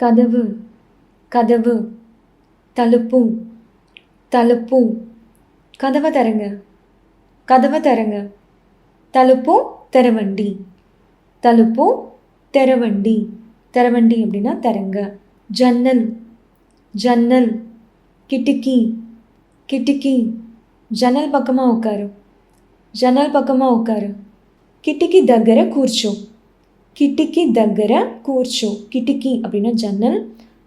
கதவு கதவு தலுப்பு தலுப்பு கதவை தரங்க கதவை தரங்க தலுப்பு తెరవండి తలుపు తెరవండి తెరవండి அப்படின்னா தரங்க ஜன்னல் ஜன்னல் కిటికీ కిటికీ జనల్ పక్కమా ఉకారు జనల్ పక్కమా ఉకారు కిటికీ దగ్గర కూర్చో కిటికీ దగ్గర కూర్చో కిటికీ அப்படின்னா ஜன்னல்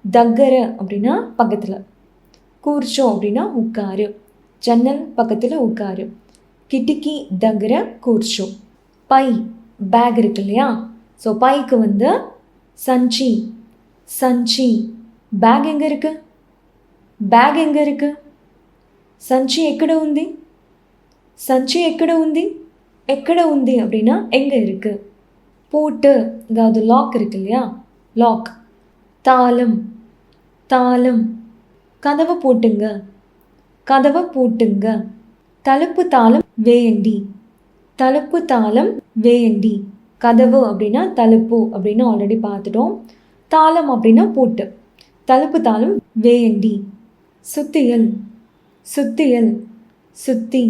దగ్గర அப்படின்னா பக்கத்தில் கூர்ச்சோ அப்படின்னா உட்காரு ஜன்னல் பக்கத்தில் உட்காரு கிட்டிக்கி దగ్గర కూర్చో பை பேக் இருக்கு இல்லையா ஸோ பைக்கு வந்து சஞ்சி சஞ்சி బ్యాగ్ எங்கே இருக்கு బ్యాగ్ எங்கே இருக்கு సంచి ఎక్కడ ఉంది సంచి ఎక్కడ ఉంది ఎక్కడ ఉంది அப்படின்னா எங்கே இருக்கு பூட்டு அதாவது லாக் இருக்கு இல்லையா லாக் தாளம். தாளம். கதவை பூட்டுங்க. கதவை பூட்டுங்க. தலுப்பு தாளம் வேண்டி தலுப்பு தாளம் வேண்டி கதவு அப்படின்னா தலுப்பு அப்படின்னு ஆல்ரெடி பார்த்துட்டோம். தாளம் அப்படின்னா பூட்டு. தலுப்பு தாளம் வேண்டி சுத்தியல். சுத்தியல். சுத்தி.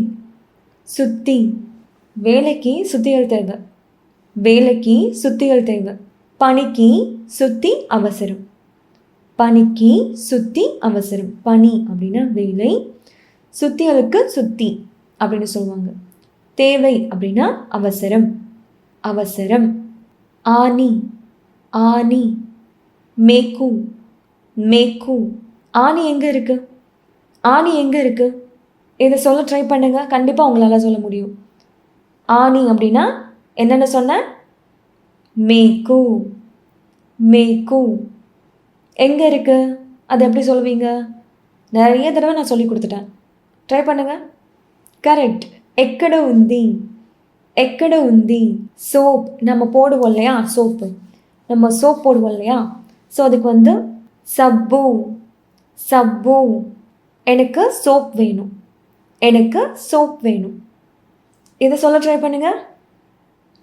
சுத்தி. வேலைக்கு சுத்தியல் தேவை. வேலைக்கு சுத்திகள் தேவை. பணிக்கு சுத்தி அவசரம். பணிக்கு சுத்தி அவசரம். பணி அப்படின்னா வேலை சுத்திகளுக்கு சுத்தி அப்படின்னு சொல்லுவாங்க. தேவை அப்படின்னா அவசரம். அவசரம். ஆனி ஆனி மேக்கு மேக்கு ஆணி எங்கே இருக்கு? ஆணி எங்கே இருக்கு? இதை சொல்ல ட்ரை பண்ணுங்க. கண்டிப்பாக உங்களால் சொல்ல முடியும். ஆணி அப்படின்னா என்னென்ன சொன்னேன் மேக்கு மேக்கு எங்கே இருக்கு அது எப்படி சொல்லுவீங்க நிறைய தடவை நான் சொல்லி கொடுத்துட்டேன் ட்ரை பண்ணுங்க கரெக்ட் ఎక్కడ ఉంది ఎక్కడ ఉంది சோப் நம்ம போடுவோம் இல்லையா சோப்பு நம்ம சோப் போடுவோம் இல்லையா ஸோ அதுக்கு வந்து சப்பு சப்பு எனக்கு சோப் வேணும் எனக்கு சோப் வேணும் இதை சொல்ல ட்ரை பண்ணுங்க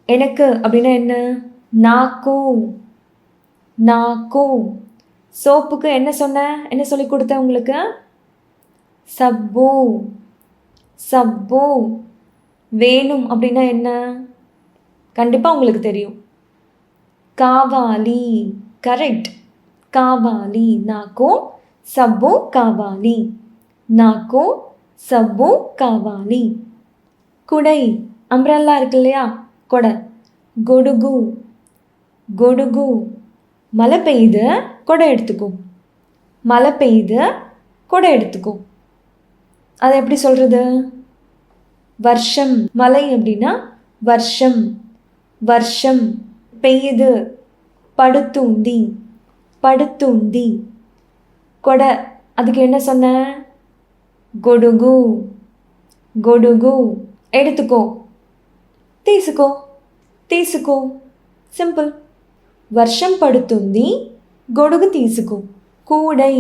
எனக்கு அப்படின்னா என்ன? நாக்கு நாக்கு சோப்புக்கு என்ன சொன்னேன் என்ன சொல்லி கொடுத்தேன் உங்களுக்கு? சப்பு. சப்பு. வேணும் அப்படின்னா என்ன? கண்டிப்பாக உங்களுக்கு தெரியும். காவாலி. கரெக்ட் காவாலி. நாக்கோ சப்பு. காவாலி. நாக்கோ சப்பு. காவாலி. குடை. அம்ப்ரல்லா இருக்கு இல்லையா? கொட. கொடுகு. கொடுகு. மழை பெய்யுது கொடை எடுத்துக்கோ. மழை பெய்யுது கொடை எடுத்துக்கோ. அதை எப்படி சொல்கிறது வருஷம். மழை அப்படின்னா வருஷம். வருஷம். பெய்யுது. படுத்தூந்தி படுத்தூந்தி கொடை. அதுக்கு என்ன சொன்ன? கொடுகு. கொடுகு. எடுத்துக்கோ. తీసుకో తీసుకో సింపుల్ వర్షం పడుతుంది గొడుగు తీసుకో கூடை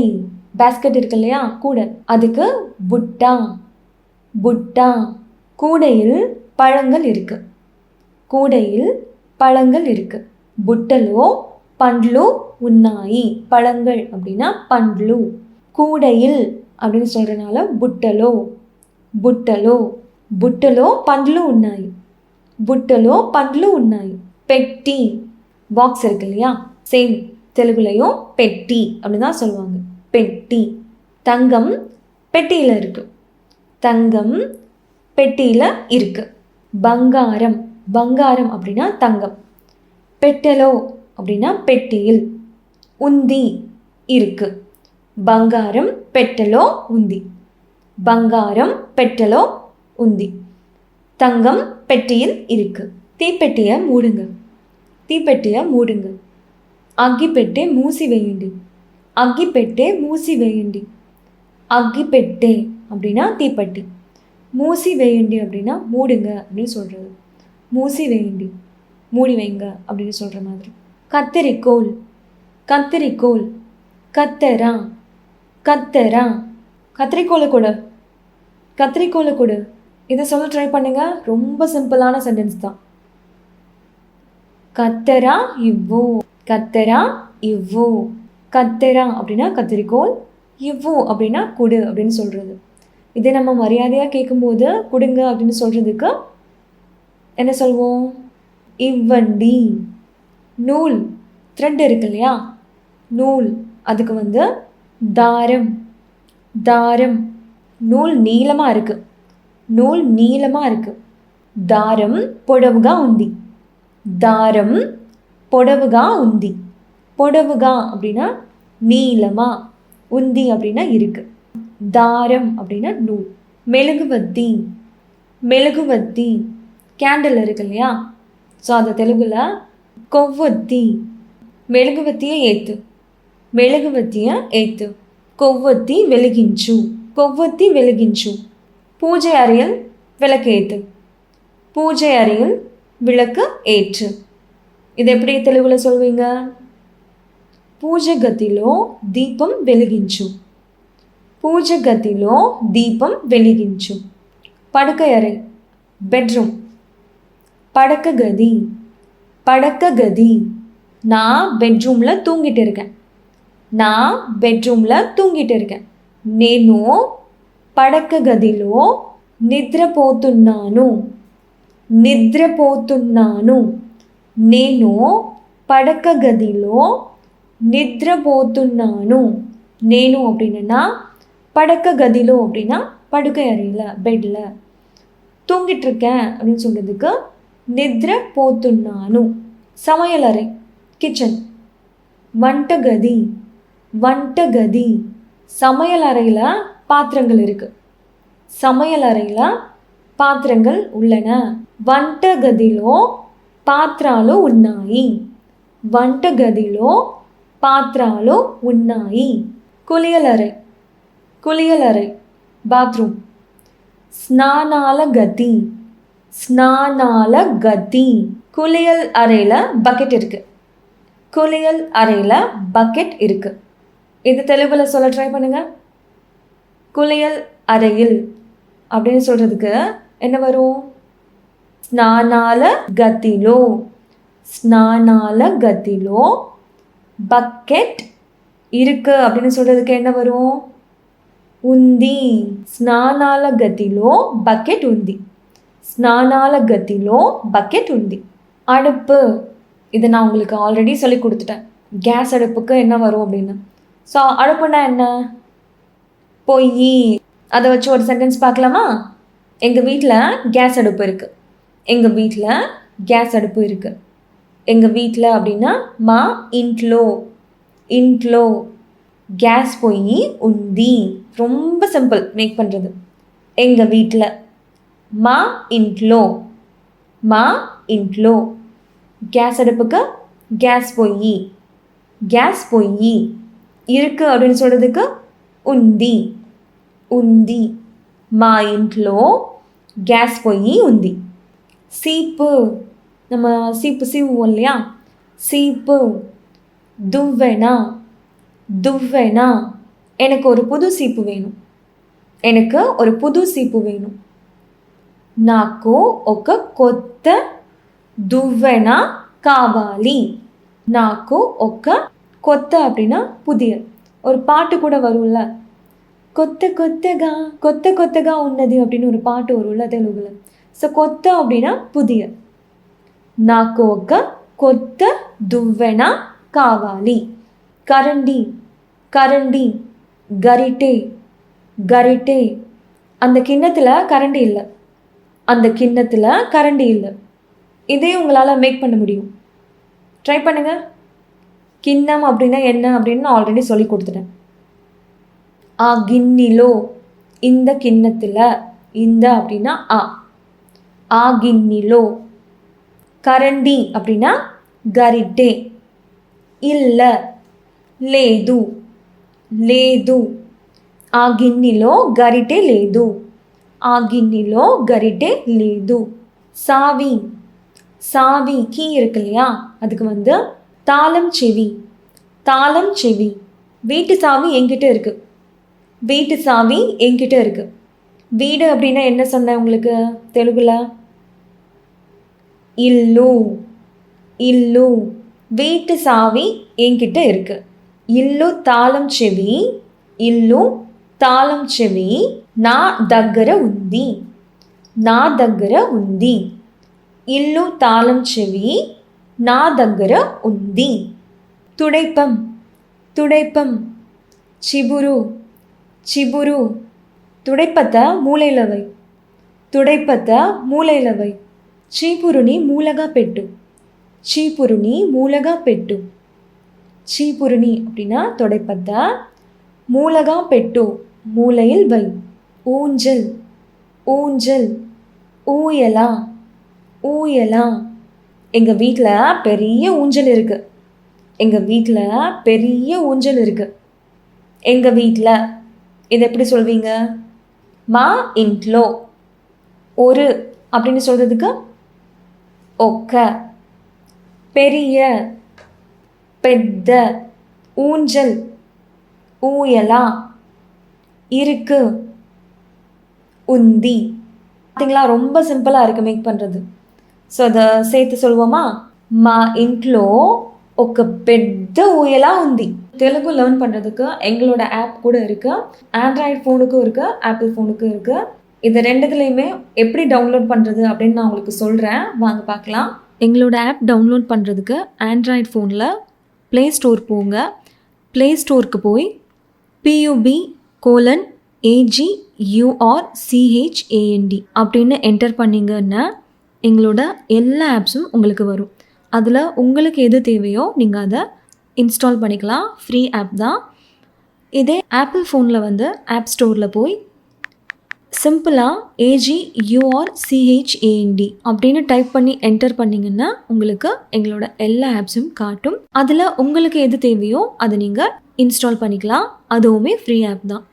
பேஸ்கெட் இருக்கு இல்லையா கூடை அதுக்கு புட்டா புட்டா கூடையில் பழங்கள் இருக்கு கூடையில் பழங்கள் இருக்கு புட்டலோ పండ్లు ఉన్నాయి பழங்கள் அப்படின்னா పండ్లు கூடையில் அப்படின்னு சொல்கிறனால బుట్టలో బుట్టలో బుట్టలో పండ్లు ఉన్నాయి బుట్టలో పండ్లు ఉన్నాయి பெட்டி பாக்ஸ் இருக்கு இல்லையா சேம் தெலுங்குலையும் பெட்டி அப்படின்னு தான் சொல்லுவாங்க பெட்டி தங்கம் பெட்டியில் இருக்கு தங்கம் பெட்டியில் இருக்கு பங்காரம் பங்காரம் அப்படின்னா தங்கம் பெட்டலோ அப்படின்னா பெட்டியில் உந்தி இருக்கு బంగారం పెట్టెలో ఉంది బంగారం పెట్టెలో ఉంది தங்கம் பெட்டியில் இருக்கு. தீப்பெட்டியை மூடுங்க. தீப்பெட்டியை மூடுங்க. அக்கிப்பெட்டே மூசி வையுண்டி. அக்கிப்பெட்டே மூசி வையுண்டி. அக்கிப்பெட்டே அப்படின்னா தீப்பெட்டி. மூசி வையுண்டி அப்படின்னா மூடுங்க அப்படின்னு சொல்கிறது மூசி வையுண்டி. மூடி வைங்க அப்படின்னு சொல்கிற மாதிரி. கத்தரிக்கோல். கத்தரிக்கோல். கத்தரா. கத்தரா. கத்திரிக்கோலை கூட. கத்திரிக்கோலை கூட. இதை சொல்ல ட்ரை பண்ணுங்க. ரொம்ப சிம்பிளான சென்டென்ஸ் தான். கத்தரா இவ்வோ. கத்தரா இவ்வோ. கத்தெரா அப்படின்னா கத்திரிக்கோல் இவ்வோ அப்படின்னா குடு அப்படின்னு சொல்கிறது இதே நம்ம மரியாதையாக கேட்கும்போது கொடுங்க அப்படின்னு சொல்கிறதுக்கு என்ன சொல்வோம்? இவ்வண்டி. நூல். த்ரெட் இருக்கு இல்லையா? நூல். அதுக்கு வந்து தாரம். தாரம். நூல் நீளமாக இருக்குது நூல் நீளமாக இருக்குது దారం పొడవుగా ఉంది దారం పొడవుగా ఉంది పొడవుగా அப்படின்னா நீளமாக உந்தி அப்படின்னா இருக்குது தாரம் அப்படின்னா நூல் மெழுகுவத்தி மெழுகுவத்தி கேண்டில் இருக்கு இல்லையா ஸோ அதை தெலுங்குல கொவ்வொத்தி மெழுகுவத்தியை ஏற்று మెలుగువత్తియ ఏత్ కొవ్వొత్తి వెలిగించు కొవ్వొత్తి వెలిగించు பூஜை அறையில் விளக்கு ஏற்று. பூஜை அறையில் விளக்கு ஏற்று. இதை எப்படி தெளிவில் சொல்வீங்க? பூஜை గదిలో தீபம் వెలిగించు பூஜை கத்திலோ தீபம் వెలిగించు పడక అరే బెడ్రూమ్ పడక గది పడక గది నా బెడ్రూమ్లో தூங்கிட்டு இருக்கேன். நான் பெட்ரூமில் தூங்கிட்டு இருக்கேன். నేను పడక గదిలో నిద్రపోతున్నాను నిద్రపోతున్నాను నేను పడక గదిలో నిద్రపోతున్నాను నేను அப்படின்னா படக்க கதிலோ அப்படின்னா படுக்கை அறையில் பெட்டில் தூங்கிட்டுருக்கேன் அப்படின்னு சொல்கிறதுக்கு நித்ர போத்துன்னானு சமையலறை கிச்சன் வண்டகதி வண்டகதி சமையல் அறையில் பாத்திரங்கள் இருக்குது சமையல் அறையில் పాత్రంగల్ ఉళ్ళన వంటగదిలో పాత్రలు ఉన్నాయి వంటగదిలో పాత్రలు ఉన్నాయి కులియలరై குளியலறை பாத்ரூம். ஸ்நானால கதி. ஸ்நானால கதி. குளியல் அறையில் பக்கெட் இருக்குது குளியல் அறையில் பக்கெட் இருக்குது இது தெலுங்குல சொல்ல ட்ரை பண்ணுங்கள் குளியல் அறையில் அப்படின்னு சொல்கிறதுக்கு என்ன வரும்? ஸ்நானால கத்திலோ ஸ்நானால கத்திலோ பக்கெட் இருக்கு அப்படின்னு சொல்கிறதுக்கு என்ன வரும்? உந்தி. ஸ்நானால கத்திலோ பக்கெட் உந்தி. ஸ்நானால கத்திலோ பக்கெட் உந்தி. அடுப்பு. இதை நான் உங்களுக்கு ஆல்ரெடி சொல்லி கொடுத்துட்டேன். கேஸ் அடுப்புக்கு என்ன வரும் அப்படின்னு. ஸோ அடுப்புனா என்ன? பொய் அதை வச்சு ஒரு சென்டென்ஸ் பார்க்கலாமா? எங்கள் வீட்டில் கேஸ் அடுப்பு இருக்குது எங்கள் வீட்டில் கேஸ் அடுப்பு இருக்குது எங்கள் வீட்டில் அப்படின்னா மா இன்ட்லோ. இன்ட்லோ. கேஸ் பொய் உந்தி. ரொம்ப சிம்பிள் மேக் பண்ணுறது எங்கள் வீட்டில் மா இன்ட்லோ. மா இன்ட்லோ. கேஸ் அடுப்புக்கு கேஸ் பொய். கேஸ் பொய். இருக்குது அப்படின்னு சொல்கிறதுக்கு உந்தி. ఉంది మా ఇంట్లో గ్యాస్ పొయ్యి ఉంది சீப்பு நம்ம சீப்பு சீவுவோம் இல்லையா சீப்பு துவ்வெனா துவ்வெனா எனக்கு ஒரு புது சீப்பு வேணும் எனக்கு ஒரு புது சீப்பு வேணும் నాకు ఒక కొత్త దువ్వెన కావాలి నాకు ఒక కొత్త அப்படின்னா புதிய ஒரு பாட்டு கூட வரும்ல కొత్త కొత్తగా కొత్త కొత్తగా ఉన్నది அப்படின்னு ஒரு பாட்டு வரும்ல తెలుగులో సో కొత్త அப்படின்னா புதிய నాకు ఒక కొత్త దువ్వెన కావాలి கரண்டி கரண்டி கரிட்டே கரிட்டே அந்த கிண்ணத்தில் கரண்டி இல்லை அந்த கிண்ணத்தில் கரண்டி இல்லை இதே உங்களால் மேக் பண்ண முடியும் ட்ரை பண்ணுங்கள் கிண்ணம் அப்படின்னா என்ன அப்படின்னு நான் ஆல்ரெடி சொல்லி கொடுத்துட்டேன் ఆ గిన్నెలో இந்த கிண்ணத்தில் இந்த அப்படின்னா ஆ ఆ గిన్నెలో కరండి அப்படின்னா గరిటె ఇల్ల లేదు లేదు ఆ గిన్నెలో గరిటె లేదు ఆ గిన్నెలో గరిటె లేదు சாவி சாவி கீ இருக்கு இல்லையா அதுக்கு வந்து தாளம் செவி தாளம் செவி வீட்டு சாவி என்கிட்ட இருக்குது வீட்டு சாவி என்கிட்ட இருக்குது வீடு அப்படின்னா என்ன சொன்னேன் உங்களுக்கு தெலுங்குல இல்லு இல்லு வீட்டு சாவி என்கிட்ட இருக்குது ఇల్లు తాళం చెవి ఇల్లు తాళం చెవి నా దగ్గర ఉంది నా దగ్గర ఉంది ఇల్లు తాళం చెవి నా దగ్గర ఉంది తుడైపం తుడైపం చిబురు చిబురు తుడైపత మూలైల వై తుడైపత మూలైల వై చీపురుని మూలగా పెట్టు చీపురుని మూలగా పెట్టు చీపురుని அப்படின்னா துடைப்பத்த மூலகா பெட்டு மூலையில் வை ஊஞ்சல் ஊஞ்சல் ஊயலா ஊயலா எங்கள் வீட்டில் பெரிய ஊஞ்சல் இருக்குது எங்கள் வீட்டில் பெரிய ஊஞ்சல் இருக்குது எங்கள் வீட்டில் இது எப்படி சொல்வீங்க? மா இன்ட்லோ. ஒரு அப்படின்னு சொல்கிறதுக்கு ஒக்க. பெரிய பெத்த ஊஞ்சல் ஊயலா இருக்கு உந்தி. பார்த்தீங்களா ரொம்ப சிம்பிளாக இருக்குது மேக் பண்ணுறது ஸோ அதை சேர்த்து சொல்லுவோமா மா இன்ட்லோ ఒక పెద్ద ఊయలా ఉంది తెలుగు லேர்ன் பண்ணுறதுக்கு எங்களோட ஆப் கூட இருக்குது ஆண்ட்ராய்டு ஃபோனுக்கும் இருக்குது ஆப்பிள் ஃபோனுக்கும் இருக்குது இது ரெண்டுத்துலேயுமே எப்படி டவுன்லோட் பண்ணுறது அப்படின்னு நான் உங்களுக்கு சொல்கிறேன் வாங்க பார்க்கலாம் எங்களோட ஆப் டவுன்லோட் பண்ணுறதுக்கு ஆண்ட்ராய்டு ஃபோனில் ப்ளே ஸ்டோர் போங்க ப்ளே ஸ்டோருக்கு போய் P U B colon A G U R C H A N D அப்படின்னு என்டர் பண்ணிங்கன்னா எங்களோட எல்லா ஆப்ஸும் உங்களுக்கு வரும் அதில் உங்களுக்கு எது தேவையோ நீங்கள் அதை இன்ஸ்டால் பண்ணிக்கலாம். ஃப்ரீ ஆப் தான். இதே ஆப்பிள் ஃபோனில் வந்து ஆப் ஸ்டோரில் போய் சிம்பிளாக ஏஜி யூஆர் சிஹெச்ஏஎன்டி அப்படின்னு டைப் பண்ணி என்டர் பண்ணிங்கன்னா உங்களுக்கு எங்களோட எல்லா ஆப்ஸும் காட்டும். அதில் உங்களுக்கு எது தேவையோ அதை நீங்கள் இன்ஸ்டால் பண்ணிக்கலாம். அதுவுமே ஃப்ரீ ஆப் தான்.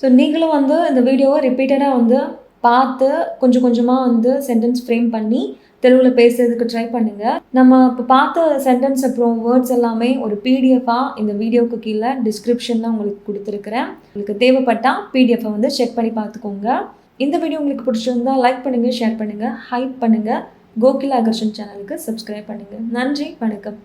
ஸோ நீங்களும் வந்து இந்த வீடியோவை ரிப்பீட்டடாக வந்து பார்த்து கொஞ்சம் கொஞ்சமாக வந்து சென்டென்ஸ் ஃப்ரேம் பண்ணி தெலுங்கில் பேசுறதுக்கு ட்ரை பண்ணுங்கள் நம்ம இப்போ பார்த்த சென்டென்ஸ் அப்புறம் வேர்ட்ஸ் எல்லாமே ஒரு பிடிஎஃபாக இந்த வீடியோவுக்கு கீழே டிஸ்கிரிப்ஷனில் உங்களுக்கு கொடுத்துருக்குறேன். உங்களுக்கு தேவைப்பட்டால் பிடிஎஃபை வந்து செக் பண்ணி பார்த்துக்கோங்க. இந்த வீடியோ உங்களுக்கு பிடிச்சிருந்தா லைக் பண்ணுங்கள் ஷேர் பண்ணுங்கள் ஹைப் பண்ணுங்கள் கோகிலா அகர்ஷன் சேனலுக்கு சப்ஸ்கிரைப் பண்ணுங்கள் நன்றி வணக்கம்.